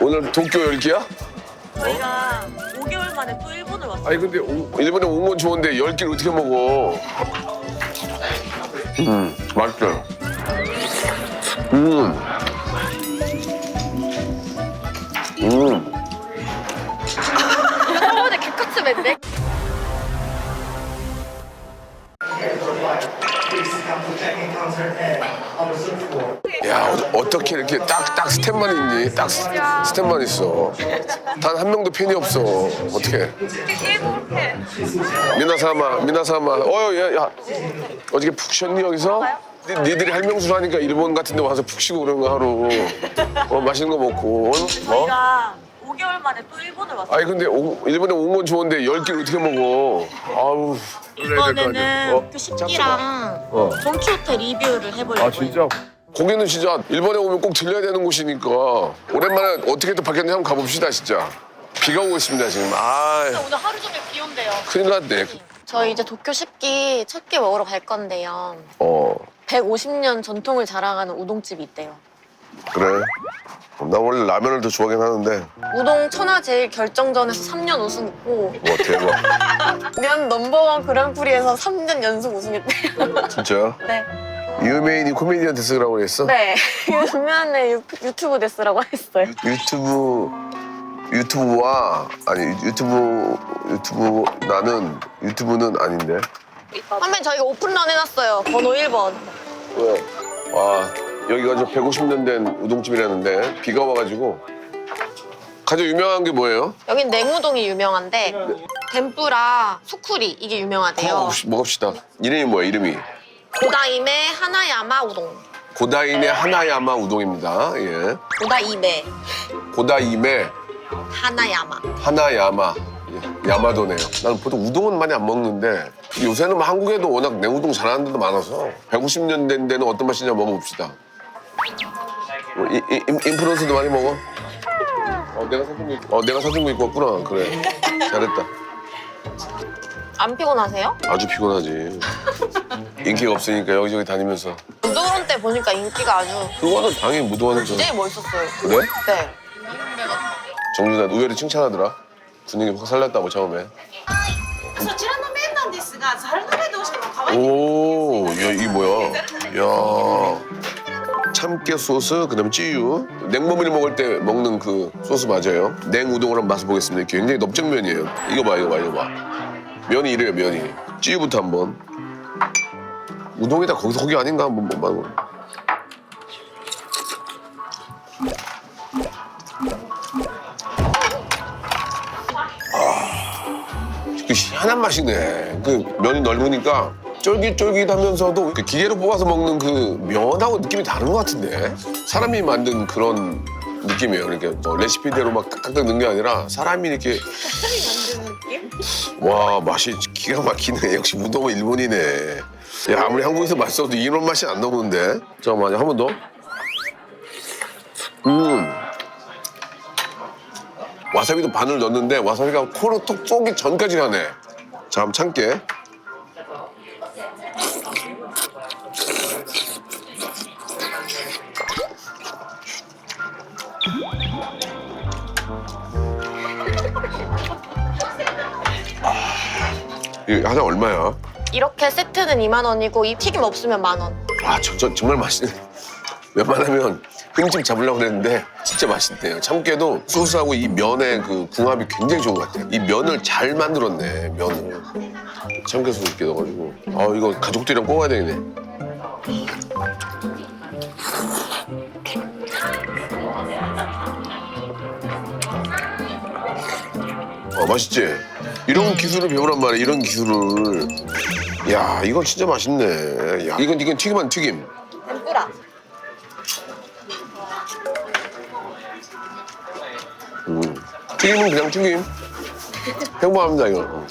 오늘 도쿄 열기야? 저희가 5개월 만에 또 일본을 왔어요. 아니 근데 오- 일본에 온 건 좋은데 열 개를 어떻게 먹어? 음 맛있어요. 음. 음. 저번에 개카츠 맨데 야 어, 떻게 이렇게 딱 딱 스텝만 있니? 딱 스- 스텝만 있어. 단 한 명도 팬이 없어. 어떻게? 미나사마 미나사마. 어여 야, 야. 어저께 푹 쉬었니 여기서? 니, 니들이 할명수를 하니까 일본 같은 데 와서 푹 쉬고 그런 거 하루. 어, 맛있는 거 먹고. 어? 어? 저희가 5개월 만에 또 일본을 왔어요. 아니 근데 오- 일본에 온 건 좋은데 열 개를 어떻게 먹어? 아우. 이번에는 그 짭짤하. 식기랑 어. 돈키호테 리뷰를 해보려고요. 거기는 진짜 일본에 오면 꼭 들려야 되는 곳이니까 오랜만에 어떻게 또 바뀌었는지 한번 가봅시다 진짜. 비가 오고 있습니다 지금. 아 오늘 하루 종일 비 온대요. 큰일 큰일 났네. 저희 이제 도쿄 식기 첫끼 먹으러 갈 건데요. 어 150년 전통을 자랑하는 우동집이 있대요. 그래. 나 원래 라면을 더 좋아하긴 하는데 우동 천하제일 결정전에서 3년 우승했고 와 대박. 면 넘버원 그랑프리에서 3년 연속 우승했대요. 진짜 네. 유메인이 코미디언 데스라고 그랬어? 네. 유명한 유, 유튜브 데스라고 했어요. 유튜브 유튜브와 아니 유튜브 유튜브 나는 유튜브는 아닌데. 선배님 저희가 오픈런 해놨어요. 번호 1번. 왜? 와 여기가 저 150년 된 우동집이라는데 비가 와가지고 가장 유명한 게 뭐예요? 여긴 냉우동이 유명한데 덴뿌라, 소쿠리 이게 유명하대요. 먹읍시- 먹읍시다. 이름이 뭐야 이름이? 고다임의 하나야마 우동. 고다인의 하나야마 우동입니다. 예. 고다이메 고다임의 하나야마. 하나야마 예, 야마도네요. 나는 보통 우동은 많이 안 먹는데 요새는 뭐 한국에도 워낙 냉우동 잘하는 데도 많아서 150년 된 데는 어떤 맛이냐 먹어봅시다. 뭐, 이- 이- 인- 인플루언서도 많이 먹어? 어 내가 사준 거 입고, 어 내가 사준 거 입고 왔구나. 그래 잘했다. 안 피곤하세요? 아주 피곤하지. 인기가 없으니까 여기저기 다니면서 무도원 때 보니까 인기가 아주 그거는 당연히 무도하는 거. 굉장히 멋있었어요. 그래? 네. 정준아 의외로 칭찬하더라. 분위기 확 살렸다고 처음에. そちらの麺なんですが、ざる鍋どうしても可愛い 오, 야, 이게 뭐야? 야. 참깨 소스, 그 다음에 찌유. 냉모밀 먹을 때 먹는 그 소스 맞아요. 냉우동을 한번 맛을 보겠습니다. 굉장히 넓적면이에요. 이거 봐, 이거 봐, 이거 봐. 면이 이래요, 면이. 찌유부터 한번. 우동이 다 거기서 거기 아닌가? 한번 뭐, 봐. 그 희한한 맛이네. 그 면이 넓으니까 쫄깃쫄깃하면서도 그 기계로 뽑아서 먹는 그 면하고 느낌이 다른 것 같은데 사람이 만든 그런 느낌이에요. 그러니까 뭐 레시피대로 막 탁탁 넣는 게 아니라 사람이 이렇게 와 맛이 기가 막히네. 역시 우동은 일본이네. 야 아무리 한국에서 맛있어도 이런 맛이 안 나오는데. 잠깐만요 한 번 더. 음. 와사비도 반을 넣었는데 와사비가 코로 톡 쏘기 전까지 가네. 자, 한번 참게. 이거 하나 얼마야? 이렇게 세트는 2만 원이고 이 튀김 없으면 만 원. 아, 저, 저 정말 맛있네. 웬만하면 흠집 잡으려고 그랬는데 진짜 맛있대요. 참깨도 소스하고 이 면의 그 궁합이 굉장히 좋은 것 같아요. 이 면을 잘 만들었네, 면을. 참깨 소스 이렇게 넣어가지고. 아, 이거 가족들이랑 꼭 가야 되겠네. 아, 맛있지? 이런 기술을 배우란 말이야, 이런 기술을. 야, 이거 진짜 맛있네. 야, 이건, 이건 튀김 한 튀김. 덴뿌라. 튀김은 그냥 튀김. 평범합니다, 이거.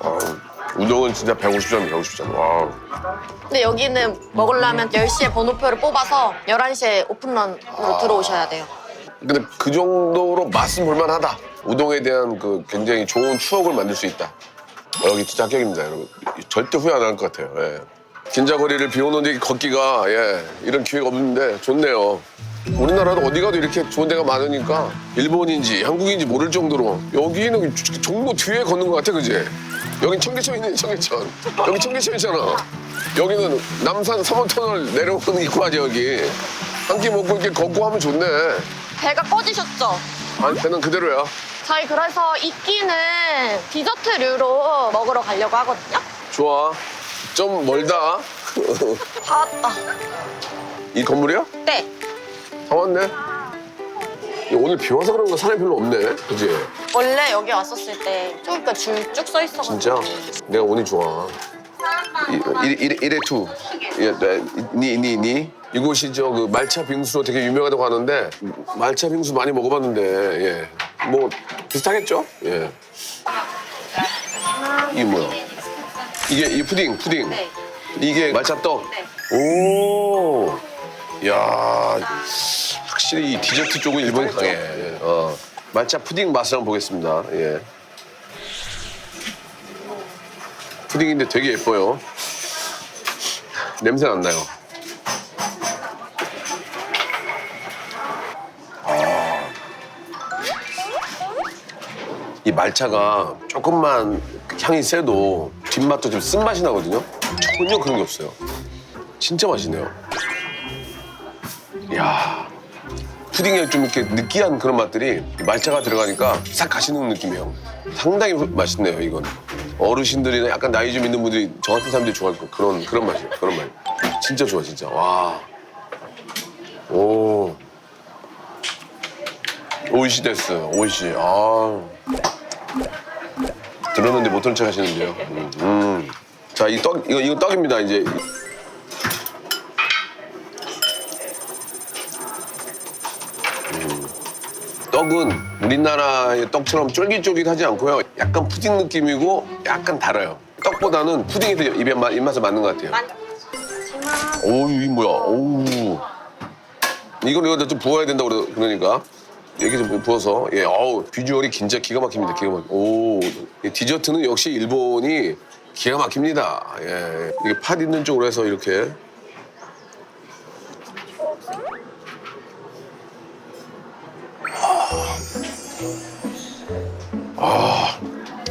아, 우동은 진짜 150점, 150점. 와. 근데 여기는 먹으려면 10시에 번호표를 뽑아서 11시에 오픈런으로 들어오셔야 돼요. 근데 그 정도로 맛은 볼만하다. 우동에 대한 그 굉장히 좋은 추억을 만들 수 있다. 어, 여기 진짜 합격입니다, 여러분. 절대 후회 안 할 것 같아요. 예. 긴자거리를 비 오는 데 걷기가 예, 이런 기회가 없는데 좋네요. 우리나라도 어디 가도 이렇게 좋은 데가 많으니까 일본인지 한국인지 모를 정도로 여기는 종로 뒤에 걷는 것 같아, 그지? 여긴 청계천 있는 청계천. 여기 청계천이잖아. 여기는 남산 3호터널 내려오는 입구아지 여기. 한 끼 먹고 이렇게 걷고 하면 좋네. 배가 꺼지셨죠? 아니, 배는 그대로야. 저희 그래서 이 끼는 디저트류로 먹으러 가려고 하거든요. 좋아. 좀 멀다. 다 왔다. 이 건물이야? 네. 다 왔네. 오늘 비 와서 그런가 사람이 별로 없네. 그지? 원래 여기 왔었을 때 조금 줄쭉 서 있어가지고. 진짜? 내가 운이 좋아. 이- 이- 이래 이래 투. 예, 네, 니, 니, 니. 이곳이 저 그 말차 빙수로 되게 유명하다고 하는데 말차 빙수 많이 먹어봤는데 예. 뭐 비슷하겠죠? 예. 이게 뭐야? 이게 이 푸딩, 푸딩. 네. 이게 말차 떡. 오. 야, 확실히 이 디저트 쪽은 일본이 강해. 예. 어. 말차 푸딩 맛을 한번 보겠습니다. 예. 푸딩인데 되게 예뻐요. 냄새 안 나요. 아. 이 말차가 조금만 향이 세도 뒷맛도 좀 쓴맛이 나거든요. 전혀 그런 게 없어요. 진짜 맛있네요. 이야. 푸딩에 좀 이렇게 느끼한 그런 맛들이 말차가 들어가니까 싹 가시는 느낌이에요. 상당히 후- 맛있네요, 이건. 어르신들이나 약간 나이 좀 있는 분들이 저 같은 사람들이 좋아할 거 그런 그런 맛이에요. 그런 맛. 진짜 좋아, 진짜. 와. 오. 오이시 데스, 오이시. 아. 들었는데 못 들은 척 하시는데요. 음. 음. 자, 이 떡, 이거, 이거 떡입니다, 이제. 떡은 우리나라의 떡처럼 쫄깃쫄깃하지 않고요. 약간 푸딩 느낌이고 약간 달아요. 떡보다는 푸딩이 더 입에 마- 입맛에 맞는 것 같아요. 오, 이 뭐야? 오. 이건 이거 좀 부어야 된다고 그러- 그러니까. 이렇게 좀 부어서 예, 어우 비주얼이 진짜 기가 막힙니다. 기가 막. 오, 이 디저트는 역시 일본이 기가 막힙니다. 예, 이게 팥 있는 쪽으로 해서 이렇게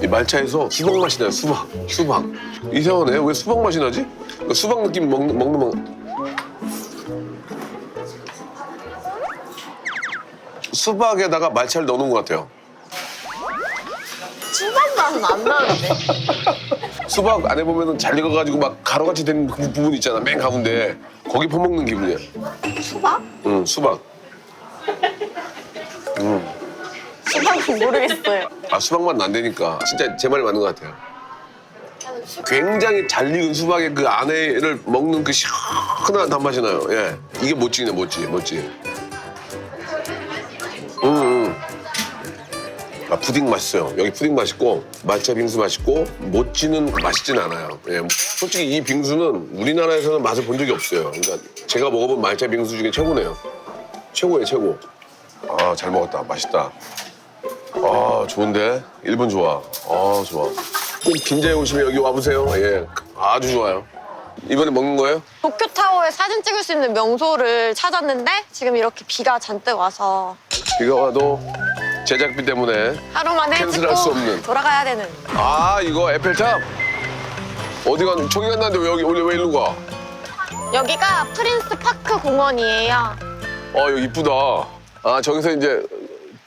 이 말차에서 수박 맛이 나요. 수박, 수박. 이상하네. 왜 수박 맛이 나지? 그러니까 수박 느낌 먹는 먹는 먹. 수박에다가 말차를 넣어놓은 것 같아요. 수박 맛은 안 나는데. 수박 안에 보면은 잘 익어가지고 막 가루같이 된 그 부분 있잖아. 맨 가운데 거기 퍼먹는 기분이야. 수박? 응, 수박. 수박은 모르겠어요. 아 수박 맛 난다니까. 진짜 제 말이 맞는 것 같아요. 굉장히 잘 익은 수박의 그 안에를 먹는 그 시원한 단맛이 나요. 예, 이게 멋지네, 멋지, 멋지. 음, 음. 아 푸딩 맛있어요. 여기 푸딩 맛있고 말차 빙수 맛있고 모찌는 맛있진 않아요. 예, 솔직히 이 빙수는 우리나라에서는 맛을 본 적이 없어요. 그러니까 제가 먹어본 말차 빙수 중에 최고네요. 최고예요, 최고. 아 잘 먹었다, 맛있다. 아 좋은데 일본 좋아. 아 좋아. 꼭 빈자에 오시면 여기 와보세요. 예, 아주 좋아요. 이번에 먹는 거예요? 도쿄타워에 사진 찍을 수 있는 명소를 찾았는데 지금 이렇게 비가 잔뜩 와서 비가 와도 제작비 때문에 하루 만에 캔슬할 수 찍고 없는. 돌아가야 되는. 아 이거 에펠탑 어디가 저기 갔는데 왜 여기 오늘 왜 일로 가? 여기가 프린스 파크 공원이에요. 아 여기 이쁘다. 아 저기서 이제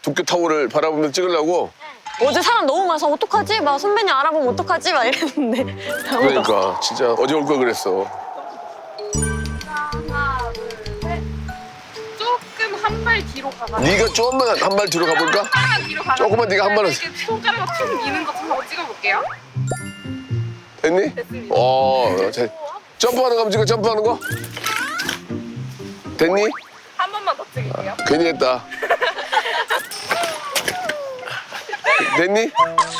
도쿄 타워를 바라보면서 찍으려고. 어제 사람 너무 많아서 어떡하지? 막 선배님 알아보면 어떡하지? 막 이랬는데 아무도 없어. 그러니까 진짜 어제 올 걸 그랬어. 조금 한 발 뒤로 가가. 네가 조금만 한 발 뒤로 가볼까? 조금만 뒤로 가가. 조금만 네가 한 발은- 이렇게 손가락을 툭 미는 한번 찍어볼게요. 됐니? 어, 자, 점프하는 거 한번 찍어, 점프하는 거? 됐니? 한 번만 더 찍을게요. 괜히 했다. 됐니?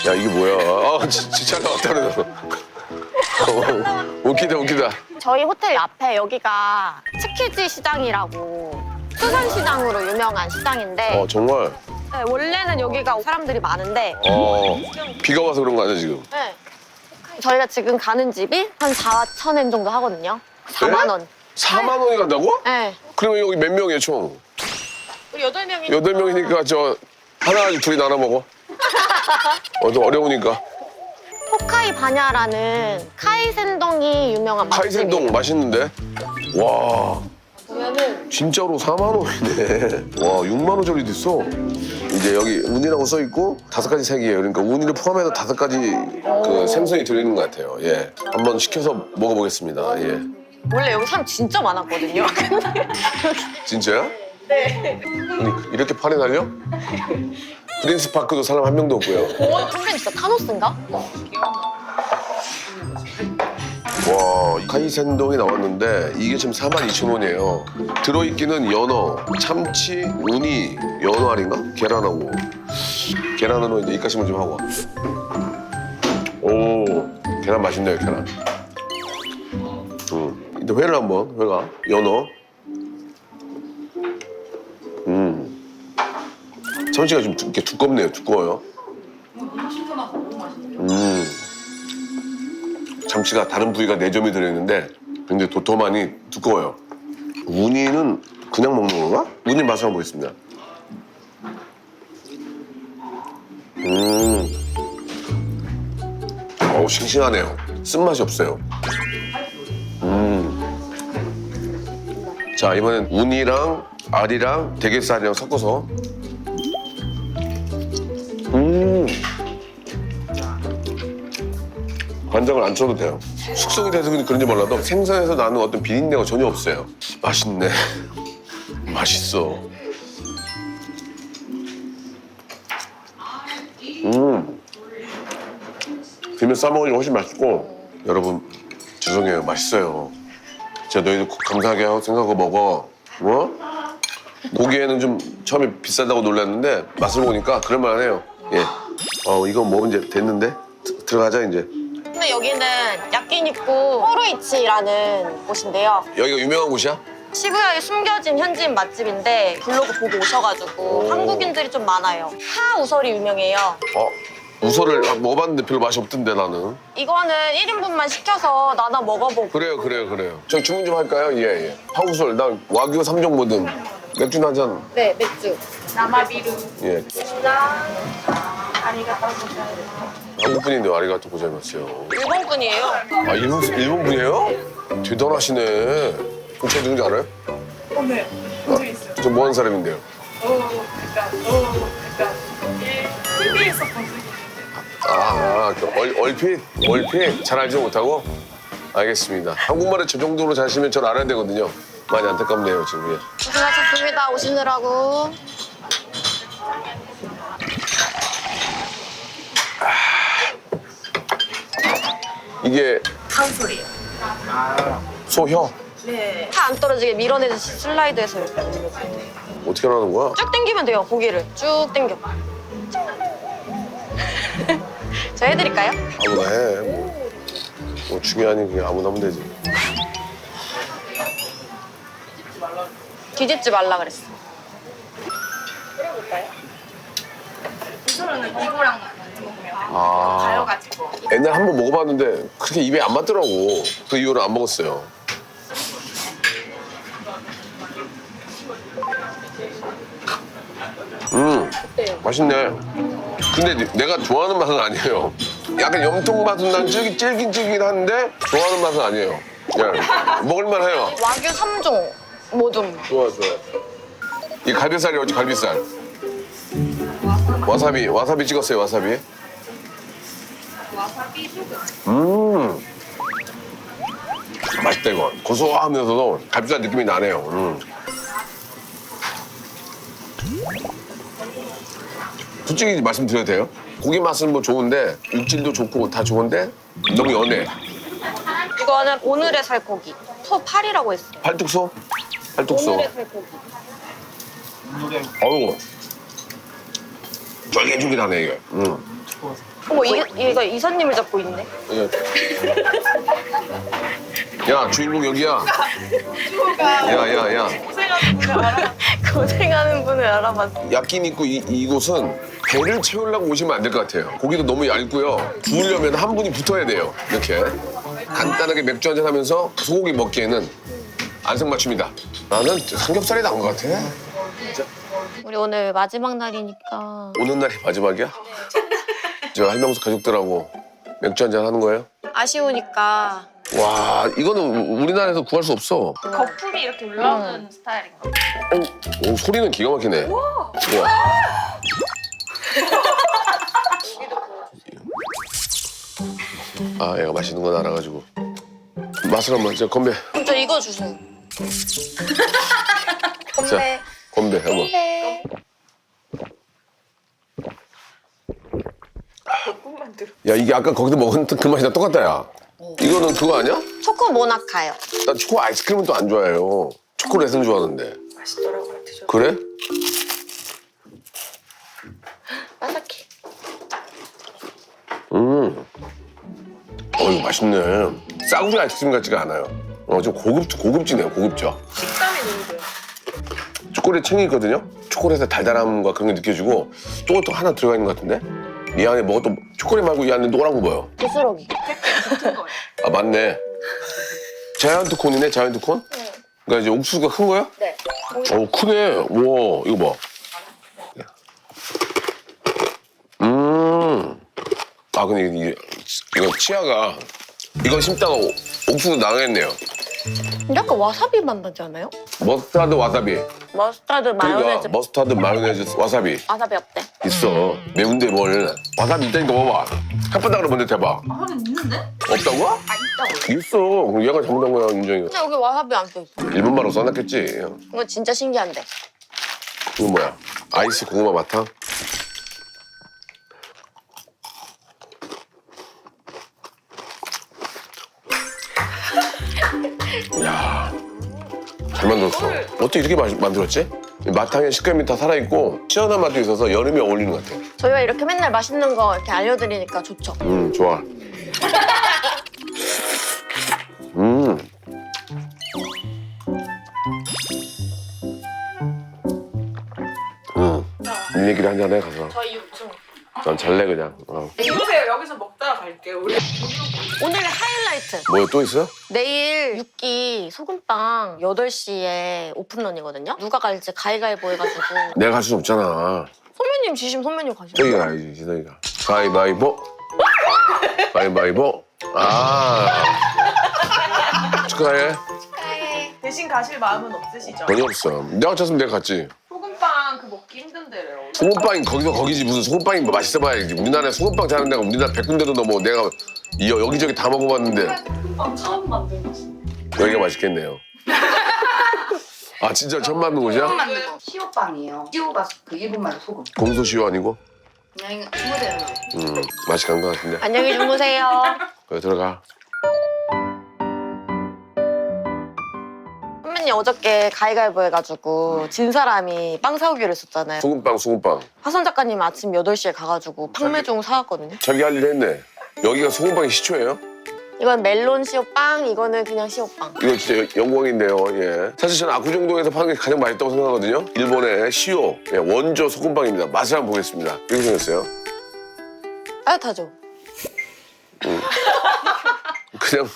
야, 이게 뭐야. 아, 진- 진짜 나왔다, 그래서. 어, 웃기다, 웃기다. 저희 호텔 앞에 여기가 츠키지 시장이라고 수산시장으로 유명한 시장인데 어, 정말. 네, 원래는 여기가 사람들이 많은데 어, 비가 와서 그런 거 아니야, 지금? 네. 저희가 지금 가는 집이 한 4천 엔 정도 하거든요. 4만 원. 4만 원이 간다고? 네. 그러면 여기 몇 명이에요, 총? 우리 여덟 명이 여덟 명이니까 저 하나 둘이 나눠 먹어. 어, 좀 어려우니까. 호카이 바냐라는 카이센동이 유명한 맛집이에요. 카이센동 맛있는데? 와, 진짜로 4만 원이네. 와, 6만 원짜리도 있어. 이제 여기 운이라고 써 있고 다섯 가지 색이에요. 그러니까 운이를 포함해서 다섯 가지 그 생선이 들어있는 것 같아요. 예, 한번 시켜서 먹어보겠습니다. 예, 원래 여기 사람 진짜 많았거든요. 근데 진짜야? 네. 이렇게 판에 달려? 프린스 파크도 사람 한 명도 없고요. 공원 선생님 진짜 타노스인가? 와, 카이센동이 나왔는데 이게 지금 42,000원이에요. 들어있기는 연어, 참치, 우니, 연어 알인가? 계란하고. 계란으로 이제 입가심을 좀 하고. 오, 계란 맛있네요, 계란. 음, 이제 회를 한번, 회가. 연어. 참치가 좀 두, 이렇게 두껍네요, 두꺼워요. 음. 참치가 다른 부위가 네 점이 들어있는데 굉장히 도톰하니 두꺼워요. 우니는 그냥 먹는 건가? 우니 맛을 한번 보겠습니다. 음. 어우, 싱싱하네요. 쓴맛이 없어요. 음. 자, 이번엔 우니랑 알이랑 대게살이랑 섞어서. 간장을 안 쳐도 돼요. 숙성이 돼서 그런지 몰라도 생선에서 나는 어떤 비린내가 전혀 없어요. 맛있네. 맛있어. 음. 비면 싸먹으니 훨씬 맛있고 여러분 죄송해요 맛있어요. 제가 너희들 감사하게 하고 생각하고 먹어. 뭐? 보기에는 좀 처음에 비싸다고 놀랐는데 맛을 보니까 그럴만해요. 예. 어 이거 뭐 이제 됐는데 드- 들어가자 이제. 근데 여기는 야끼니쿠 호루이치라는 곳인데요. 여기가 유명한 곳이야? 시부야에 숨겨진 현지인 맛집인데 블로그 보고 오셔가지고 오. 한국인들이 좀 많아요. 파 우설이 유명해요. 어 우설을 아, 먹어봤는데 별로 맛이 없던데 나는. 이거는 1인분만 시켜서 나눠 먹어보고 그래요 그래요 그래요. 저 주문 좀 할까요? 예예. 예. 파우설 나 와규 삼종 뭐든 맥주 한 잔. 네 맥주. 生ビール 예. ありがとうございます 한국 분인데 아리가또 고자이마스요. 일본 분이에요. 아 일본 일본 분이에요? 대단하시네. 그제 누군지 알아요? 어, 네. 본적 아, 있어요. 저 뭐하는 사람인데요? 어, 일단, 어, 일단. 예, TV에서 본적 있는데. 아, 그 얼, 얼핏 얼핏 잘 알지 못하고 알겠습니다. 한국말을 저 정도로 잘하시면 전 알아야 되거든요. 많이 안타깝네요 지금. 예. 고생하셨습니다. 오시느라고. 이게 한소리예요 소혀 네파안 떨어지게 밀어내듯이 슬라이드해서 이렇게 올려주면 돼요. 어떻게 하는 거야? 쭉 당기면 돼요, 고기를. 쭉 당겨. 저 해드릴까요? 아무나 해. 뭐, 뭐 중요하니 그냥 아무나 하면 되지. 뒤집지 말라 그랬어. 이거는 이거랑 먹으면 아. 가려가지고 옛날에 한번 먹어봤는데 그렇게 입에 안 맞더라고. 그 이후로 안 먹었어요. 음, 맛있네. 근데 내- 내가 좋아하는 맛은 아니에요. 약간 염통 맛은 난 찔긴, 찔긴찔긴한데 좋아하는 맛은 아니에요. 그냥 먹을만 해요. 와규 3종 모둠. 좋아, 좋아. 이 갈비살이 어디 갈비살? 와사비, 와사비 찍었어요, 와사비. 음. 맛있다, 이거. 고소하면서도 갈비살 느낌이 나네요. 음. 솔직히 말씀드려도 돼요? 고기 맛은 뭐 좋은데, 육질도 좋고 다 좋은데, 너무 연해. 이거는 오늘의 살코기. 소 팔이라고 했어요. 팔뚝소? 팔뚝소. 오늘의 살코기. 어우. 쫄깃쫄깃하네, 이게. 음. 어머, 이, 이거 이사님을 잡고 있네. 이게. 야, 주인공 여기야. 야, 야, 야. 고생하는 분을 알아봤어. 야끼니쿠 이, 이곳은 배를 채우려고 오시면 안 될 것 같아요. 고기도 너무 얇고요. 구우려면 한 분이 붙어야 돼요. 이렇게. 간단하게 맥주 한잔 하면서 소고기 먹기에는 안성맞춤이다. 나는 삼겹살이 나은 것 같아. 우리 오늘 마지막 날이니까 오는 날이 마지막이야? 저 할명수 가족들하고 맥주 한잔 하는 거예요? 아쉬우니까 와 이거는 우- 우리나라에서 구할 수 없어. 거품이 이렇게 올라오는 스타일인가? 오, 소리는 기가 막히네. 우와. 아, 얘가 맛있는 건 알아가지고. 맛을 한번, 자, 건배. 그럼 저 이거 주세요. 자, 건배, 한번. 네. 꿈만 들어. 야, 이게 아까 거기서 먹은 그 맛이랑 똑같다, 야. 이거는 그거 아니야? 초코 모나카요. 나 초코 아이스크림은 또 안 좋아해요. 초콜릿은 좋아하는데. 맛있더라고요. 드셔. 그래? 바삭해. 음. 어, 이거 맛있네. 싸구려 아이스크림 같지가 않아요. 어, 좀 고급, 고급지네요, 고급져. 식감이 너무 좋아요. 초콜릿 챙이 있거든요. 초콜릿의 달달함과 그런 게 느껴지고 또또 하나 들어가 있는 것 같은데 이 안에 뭐가 또 초콜릿 말고 이 안에 노란 거 뭐요? 부스러기. 아 맞네. 자이언트 콘이네 자이언트 콘. 그러니까 이제 옥수수가 큰 거야? 네. 어 크네. 우와 이거 봐. 음. 아 근데 이게 이거 치아가 이거 심다가 오- 옥수수 나겠네요. 약간 와사비 맛 나지 않아요? 머스타드 와사비. 머스타드 그러니까 마요네즈 머스타드 마요네즈 와사비. 와사비 어때? 있어. 매운데 뭘. 와사비 있다니까 먹어봐. 혓바닥으로 먼저 대봐. 아, 하긴 있는데? 없다고? 아, 있다고. 있어. 그럼 얘가 잘못한 거야, 윤정이가. 근데 여기 와사비 안써 있어. 일본말로 써놨겠지. 이거 진짜 신기한데. 이거 뭐야? 아이스 고구마 마탕? 어. 어떻게 이렇게 맛, 만들었지? 이 마탕의 식감이 다 살아있고 시원한 맛도 있어서 여름에 어울리는 것 같아. 저희가 이렇게 맨날 맛있는 거 이렇게 알려드리니까 좋죠. 음, 좋아. 음. 음. 이 얘기를 한잔 해 가서. 저희 6층. 난 잘래 그냥. 어. 이보세요. 여기서 먹다가 갈게요. 우리. 오늘의 하이 라이트. 뭐야 또 있어요? 내일 육기 소금빵 8시에 오픈런이거든요. 누가 갈지 가위가위보 해가지고. 내가 갈 수 없잖아. 선배님 지시면 선배님 가시죠. 저기 가야지 지성이가. 가위바위보. 가위바위보. 아. 축하해. 대신 가실 마음은 없으시죠? 전혀 없어. 내가 쳤으면 내가 갔지. 소금빵 그 먹기 힘든데래요. 소금빵이 거기서 거기지 무슨 소금빵이 뭐 맛있어 봐야지. 우리나라에 소금빵 잘하는 데가 우리나라 백 군데도 넘어. 내가 이 여- 여기저기 다 먹어봤는데 소금빵 처음 만든 맛이. 여기가 맛있겠네요. 아 진짜 처음 만든 곳이야? 만든 거. 시오빵이에요. 시오가 그 일본 말로 소금. 공소시효 아니고? 그냥. 음 맛이 간 것 같은데. 안녕히 주무세요. 그래 들어가. 선배님 어저께 가위가위보 해가지고 진 사람이 빵 사오기로 했었잖아요. 소금빵 소금빵. 화선 작가님 아침 8시에 가가지고 팡매종 사왔거든요. 자기 할 일 했네. 여기가 소금빵이 시초예요? 이건 멜론 시오빵, 이거는 그냥 시오빵. 이거 진짜 영광인데요. 예. 사실 저는 압구정동에서 파는 게 가장 맛있다고 생각하거든요. 일본의 시오 예, 원조 소금빵입니다. 맛을 한번 보겠습니다. 이렇게 생겼어요. 따뜻하죠? 그냥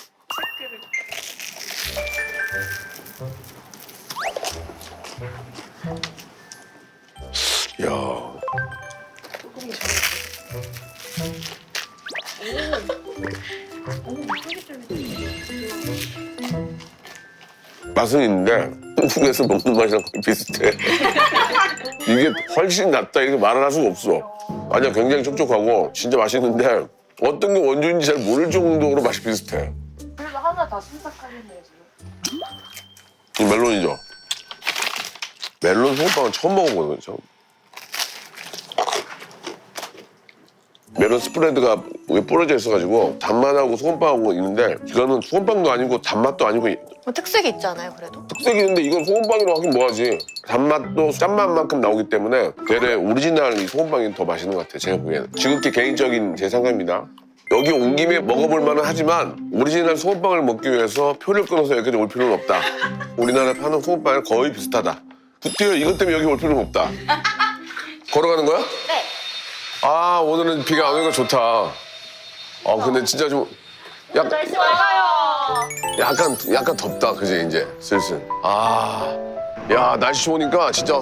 야. 맛은 있는데 한국에서 먹는 맛이랑 거의 비슷해. 이게 훨씬 낫다 이렇게 말을 할 수가 없어. 아니야 굉장히 촉촉하고 진짜 맛있는데 어떤 게 원조인지 잘 모를 정도로 맛이 비슷해. 그래도 하나 다 순삭하겠네요, 지금. 이 멜론이죠. 멜론 소금빵은 처음 먹어보는 거죠. 멜론 스프레드가 위에 뿌려져 있어가지고 단맛하고 소금빵하고 있는데 이거는 소금빵도 아니고 단맛도 아니고 뭐 특색이 있잖아요, 그래도. 특색이 있는데 이건 소금빵이라고 하긴 뭐하지. 단맛도 짠맛만큼 나오기 때문에 되레 오리지널 이 소금빵이 더 맛있는 것 같아요. 제가 보기에는. 지극히 개인적인 제 생각입니다. 여기 온 김에 먹어볼 만은 하지만 오리지널 소금빵을 먹기 위해서 표를 끊어서 여기까지 올 필요는 없다. 우리나라에 파는 소금빵이랑 거의 비슷하다. 굿디어 이것 때문에 여기 올 필요는 없다. 걸어가는 거야? 네. 아 오늘은 비가 안 오니까 좋다. 아 근데 진짜 좀 약, 날씨 맑아요. 약간 약간 덥다 그지 이제 슬슬 아야 날씨 좋으니까 진짜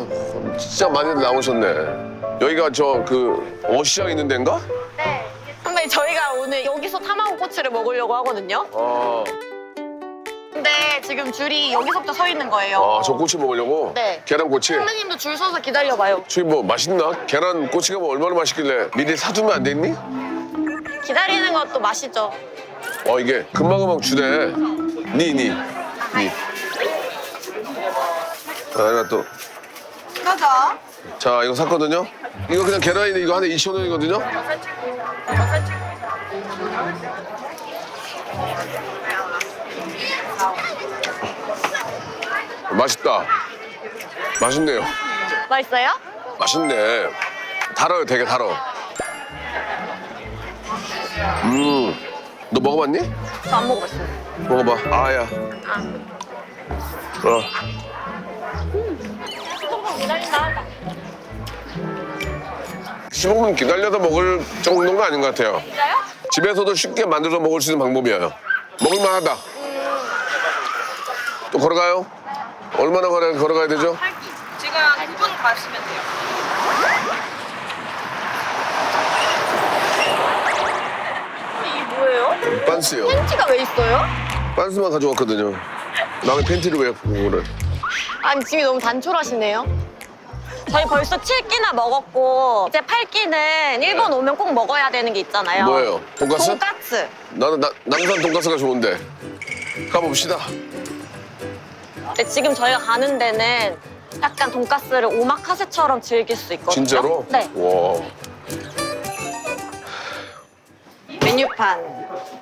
진짜 많이 나오셨네. 여기가 저 그 어시장 있는 데인가? 네. 선배님 저희가 오늘 여기서 타마고 꼬치를 먹으려고 하거든요. 아, 근데 지금 줄이 여기서부터 서 있는 거예요. 아, 저 꼬치 먹으려고? 네. 계란 꼬치? 선배님도 줄 서서 기다려봐요. 저기 뭐 맛있나? 계란 꼬치가 뭐 얼마나 맛있길래 미리 사두면 안 됐니? 기다리는 것도 맛이죠. 어 이게 금방금방 주네. 니, 니, 니. 아, 내가 또. 맞아. 자, 이거 샀거든요? 이거 그냥 계란인데 이거 하나에 2,000원이거든요? 맛있다. 맛있네요. 맛있어요? 맛있네. 달아요, 되게 달아. 음, 너 먹어봤니? 저 안 먹어봤어요. 먹어봐. 아야. 어. 15분 기다려서 먹을 정도는 아닌 것 같아요. 진짜요? 집에서도 쉽게 만들어서 먹을 수 있는 방법이에요. 먹을만하다. 또 걸어가요? 얼마나 걸어, 걸어가야 되죠? 지금 9분 가시면 돼요. 이게 뭐예요? 빤스요. 팬티가 왜 있어요? 빤스만 가져왔거든요. 남의 팬티를 왜 그거를. 아니 짐이 너무 단촐하시네요. 저희 벌써 7끼나 먹었고 이제 8끼는 일본 오면 꼭 먹어야 되는 게 있잖아요. 뭐예요? 돈가스? 돈까스. 나는 나, 남산 돈가스가 좋은데. 가봅시다. 근데 지금 저희가 가는 데는 약간 돈까스를 오마카세처럼 즐길 수 있거든요. 진짜로? 네. 와. 메뉴판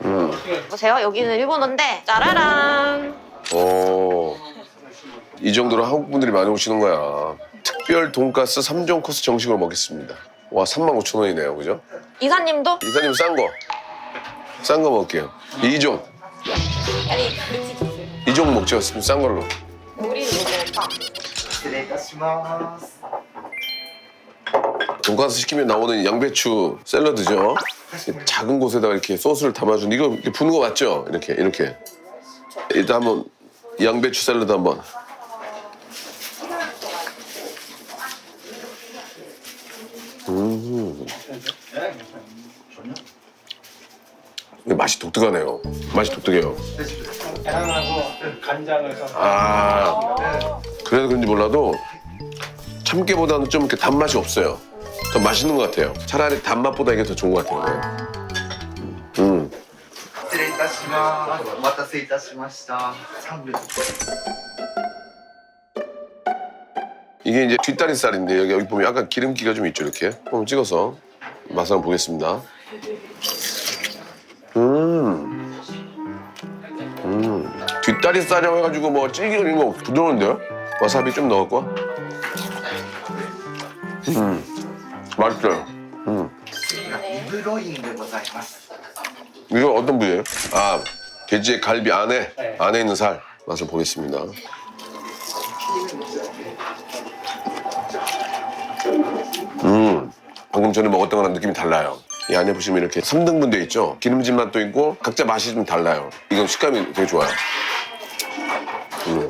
음. 보세요. 여기는 일본어인데 짜라란. 오. 이 정도로 한국 분들이 많이 오시는 거야. 특별 돈가스 3종 코스 정식으로 먹겠습니다. 와, 35,000원이네요. 그죠? 이사님도 이사님 싼 거. 싼 거 먹을게요. 2종. 이종 먹죠. 싼 걸로. 우리는 뭐가 失礼いたします。 돈가스 시키면 나오는 양배추 샐러드죠. 작은 곳에다가 이렇게 소스를 담아준 이거 이렇게 부는 거 맞죠? 이렇게 이렇게. 일단 한번 양배추 샐러드 한번. 음. 이게 맛이 독특하네요. 맛이 독특해요. 계란하고 간장을 써서 아, 그래서 그런지 몰라도 참깨보다는 좀 이렇게 단맛이 없어요. 더 맛있는 것 같아요. 차라리 단맛보다 이게 더 좋은 것 같아요. 음, 失礼いたします。お待たせいたしました。三秒。 이게 이제 뒷다리살인데 여기, 여기 보면 약간 기름기가 좀 있죠 이렇게. 한번 찍어서 맛을 한번 보겠습니다. 음, 뒷다리살이라고 해가지고 뭐 찌기고 이런 거 부드러운데요? 와사비 좀 넣었고. 음, 맛있어요. 음. リブロインでございます。 이거 어떤 부위예요? 아, 돼지의 갈비 안에 안에 있는 살 맛을 보겠습니다. 음, 방금 전에 먹었던 거랑 느낌이 달라요. 이 안에 보시면 이렇게 3등분 돼 있죠? 기름진 맛도 있고 각자 맛이 좀 달라요. 이건 식감이 되게 좋아요. 음.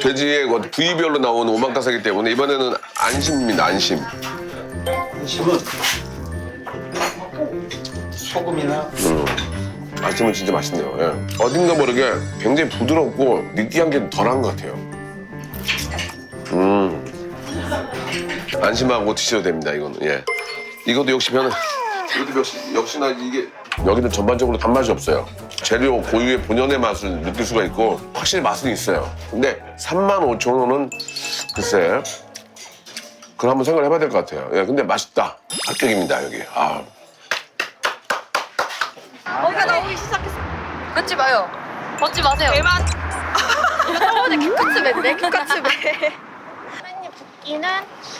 돼지의 그 부위별로 나오는 오마카세기 때문에 이번에는 안심입니다. 안심. 심은 소금이나 맛있으면 진짜 맛있네요. 예. 어딘가 모르게 굉장히 부드럽고 느끼한 게 덜한 것 같아요. 음. 안심하고 드셔도 됩니다, 이거는. 예. 이것도 역시 변화. 이것도 역시, 역시나 이게 여기는 전반적으로 단맛이 없어요. 재료 고유의 본연의 맛을 느낄 수가 있고 확실히 맛은 있어요. 근데 3만 5천 원은 글쎄 그걸 한번 생각을 해봐야 될 것 같아요. 예, 근데 맛있다. 합격입니다, 여기. 아. 거기가 나오기 시작했어. 걷지 마요. 걷지 마세요. 대만. 어제 큐카츠배인데 큐카츠배. 붓기는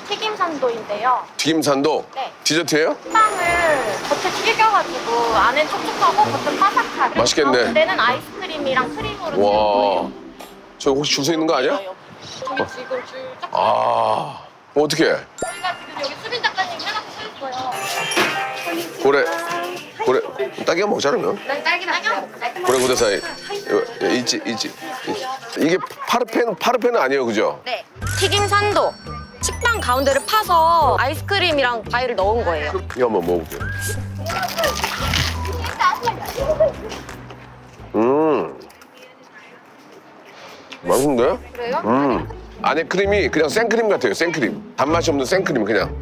튀김산도인데요. 튀김산도 네. 디저트예요? 빵을 겉에 튀겨가지고 안에 촉촉하고 겉은 바삭한. 그리고 맛있겠네. 가운데는 아이스크림이랑 크림으로 와. 와. 저 혹시 줄 서 있는 거 아니야? 저기 지금 줄 쫙 아. 뭐 어떻게? 저희가 지금 여기 수빈 작가님 해놓고 서 있어요. 고래. 고래. 딸기가 먹자 그러면. 난 딸기 딸기 고래 고래 사이. 예, 있지. 있지. 이게 파르페는 파르페는 아니에요, 그죠? 네. 튀김 산도. 식빵 가운데를 파서 아이스크림이랑 과일을 넣은 거예요. 이거 한번 먹어볼게요. 음. 맛있는데? 그래요? 음. 안에 크림이 그냥 생크림 같아요, 생크림. 단맛이 없는 생크림, 그냥.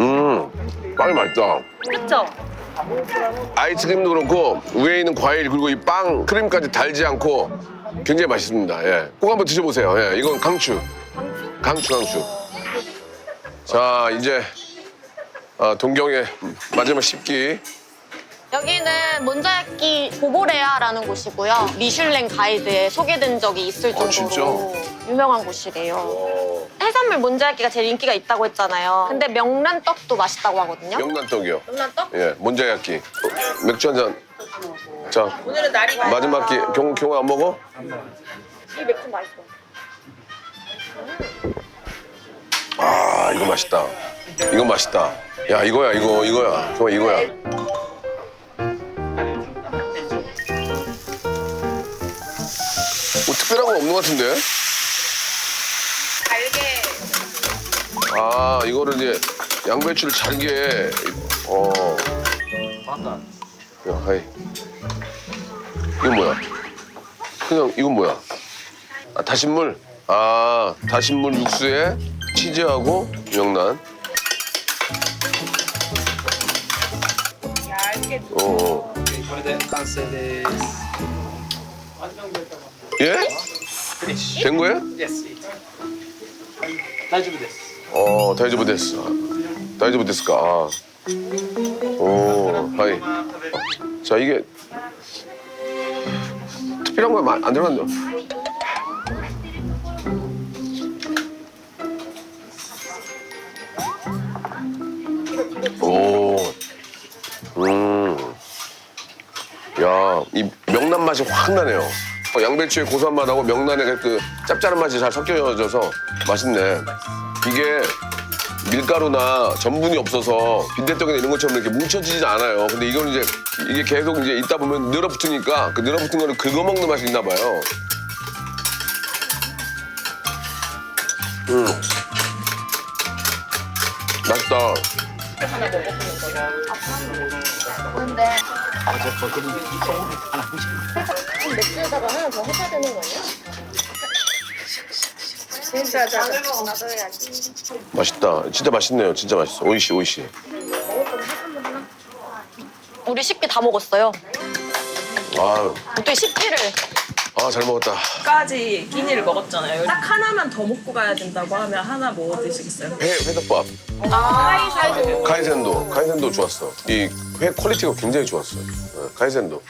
음. 빵이 맛있다. 그렇죠? 아이스크림도 그렇고 위에 있는 과일 그리고 이 빵 크림까지 달지 않고 굉장히 맛있습니다. 예. 꼭 한번 드셔보세요. 예. 이건 강추. 강추 강추. 자 이제 아, 동경의 마지막 10기. 여기는 몬자야끼 보보레아라는 곳이고요. 미슐랭 가이드에 소개된 적이 있을 어, 정도로 유명한 곳이래요. 해산물 몬자야끼가 제일 인기가 있다고 했잖아요. 근데 명란떡도 맛있다고 하거든요. 명란떡이요. 명란떡? 예, 몬자야끼. 어, 맥주 한 잔. 자 오늘은 날이 맑아. 마지막 끼. 경 경아 안 먹어? 이 맥주 맛있어. 아 이거 맛있다. 이거 맛있다. 야 이거야 이거 이거야. 경아 이거야. 뭐 특별한 건 없는 것 같은데? 달게 아 이거를 이제 양배추를 잘게 어. 야, 하이. 이건 뭐야? 그냥 이건 뭐야? 아, 다신물. 아, 다신물 육수에 치즈하고 명란. 어, 어. 예? 된 거예요? 예. 다 준비됐어. 거예요? Yes, it. 大丈夫です。 어, 다이저브 데스. 다이저브 데스까. 아. 오, 하이. 자, 이게 특별한 거안 들어간다. 오, 음, 야, 이 명란 맛이 확 나네요. 어, 양배추의 고소한 맛하고 명란의 그 짭짤한 맛이 잘 섞여져서 맛있네. 이게 밀가루나 전분이 없어서 빈대떡이나 이런 것처럼 이렇게 뭉쳐지지 않아요. 근데 이건 이제 이게 계속 이제 있다 보면 늘어붙으니까 그 늘어붙은 거를 긁어먹는 맛이 있나 봐요. 음. 맛있다. 근데 맥주에다가 하나 더 해줘야 되는 거 아니야? 진짜 잘 맛있다. 진짜 맛있네요. 진짜 맛있어. 오이시, 오이시. 우리 식기 다 먹었어요. 아, 어떻게 식기를 아, 잘 먹었다. 까지 끼니를 먹었잖아요. 딱 하나만 더 먹고 가야 된다고 하면 하나 뭐 드시겠어요? 회, 회덮밥. 카이센도. 카이센도 좋았어. 이 회 퀄리티가 굉장히 좋았어요. 어, 카이센도.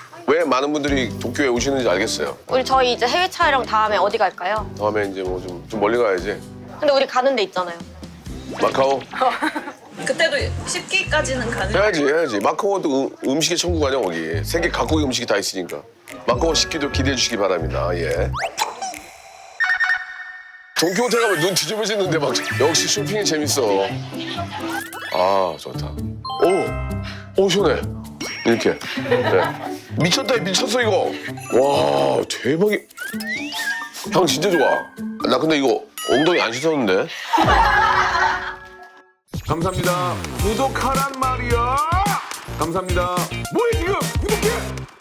왜 많은 분들이 도쿄에 오시는지 알겠어요. 우리 저희 이제 해외 촬영 다음에 어디 갈까요? 다음에 이제 뭐 좀 좀 멀리 가야지. 근데 우리 가는 데 있잖아요. 마카오 그때도 10기까지는 가능. 해야지 해야지. 마카오도 음, 음식의 천국 아니야 거기. 세계 각국의 음식이 다 있으니까. 마카오 식기도 기대해 주시기 바랍니다. 예. 동키호테 가면 눈 뒤집어지는데 막 역시 쇼핑이 재밌어. 아 좋다. 오, 오 시원해. 이렇게. 네. 미쳤다 미쳤어 이거. 와 대박이. 향 진짜 좋아. 나 근데 이거 엉덩이 안 씻었는데. 감사합니다. 구독하란 말이야. 감사합니다. 뭐해 지금? 구독해.